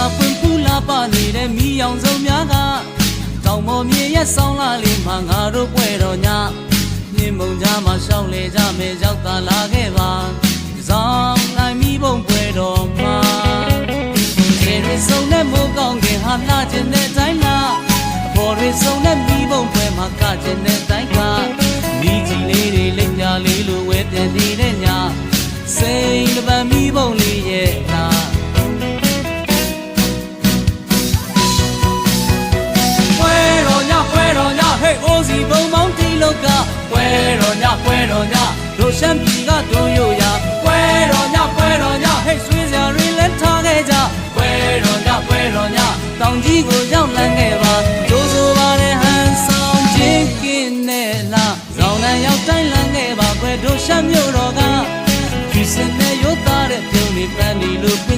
စာပွင့်ပူလာပါနေတဲ့မိအောင်စုံများကတောင်ပေါ်မြေရဲ့ဆောင်းလာလေးမှာငါတို့ပွဲတော်ညမြင်မုံကြားမှာရှောင်းလေကြမယ်ရောက်သာလာခဲ့ပါဇောင်းနိုင်မိဘုံပွဲတော်မှာကျေရစုံနဲ့မိုးကောင်းခင်ဟာလာခြင်းတဲ့တိုင်းလားအပေါ်ရစုံနဲ့မိဘုံပွဲမှာကခြင်းတဲ့တိုင်းကမိကြီးလေးတွေလက်ပြလေးလိုဝဲပြန်နေတဲ့ညစိန်တပံမိဘုံ ကပွဲတော်ညပွဲတော်ညတို့ရှမ်းပြည်ကတို့ရို့ရပွဲတော်ညပွဲတော်ညဟဲ့ဆွေးစရာတွေလဲထားခဲ့ကြပွဲတော်ညပွဲတော်ညတောင်ကြီးကိုရောက်လန်းခဲ့ပါဒိုးဆိုပါနဲ့ဟန်ဆောင်ချင်းကင်းနဲ့လားဇောင်းနဲ့ရောက်တိုင်းလန်းခဲ့ပါခွဲတို့ရှမ်းမြို့တော်ကကျွေးစင်နဲ့ရိုးသားတဲ့ပြုံးနေပန်းဒီလိုပင်